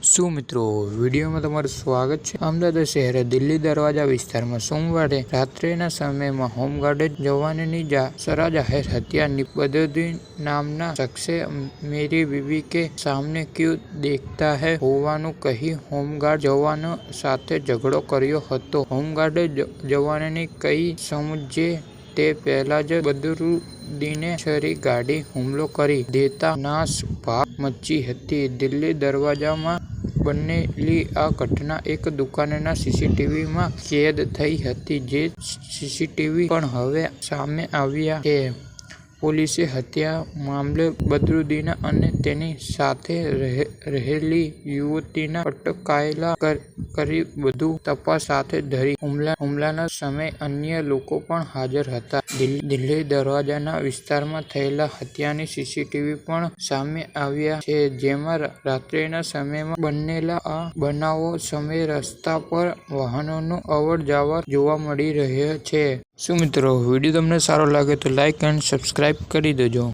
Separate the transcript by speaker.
Speaker 1: શું મિત્રો, વિડીયોમાં તમારું સ્વાગત છે. અમદાવાદ શહેર દિલ્હી દરવાજા વિસ્તારમાં સોમવારે રાત્રિના સમયમાં હોમગાર્ડ જવાનની સરા જાહેર હત્યા નિબદ્દીન નામના શખ્સે મેરી બીબી કે સામને ક્યુ દેખતા હૈ હોવાનું કહી હોમગાર્ડ જવાનો સાથે ઝઘડો કર્યો હતો. હોમગાર્ડ જવાનને કઈ સમજે તે પહેલા જ બદરુદ્દીને છરી ગાડી હુમલો કરી દેતા નાસભાગ મચી હતી. દિલ્હી દરવાજામાં બનેલી આ ઘટના એક દુકાનના સીસીટીવીમાં કેદ થઈ હતી, જે સીસીટીવી પણ હવે સામે આવ્યા છે. પોલીસે હત્યા મામલે બદરુદ્દીન અને તેની સાથે રહેલી યુવતીને અટકાયેલા કરી વધુ તપાસ હાથ ધરી હુમલાના સમયે અન્ય લોકો પણ હાજર હતા. દિલ્હી દરવાજાના વિસ્તારમાં થયેલા હત્યાની સીસીટીવી પણ સામે આવ્યા છે, જેમાં રાત્રિના સમયમાં બનેલા આ બનાવો સમયે રસ્તા પર વાહનોનું અવર જવર જોવા મળી રહ્યો છે. શું મિત્રો વીડિયો તમને સારો લાગે તો લાઈક એન્ડ સબસ્ક્રાઈબ કરી દેજો.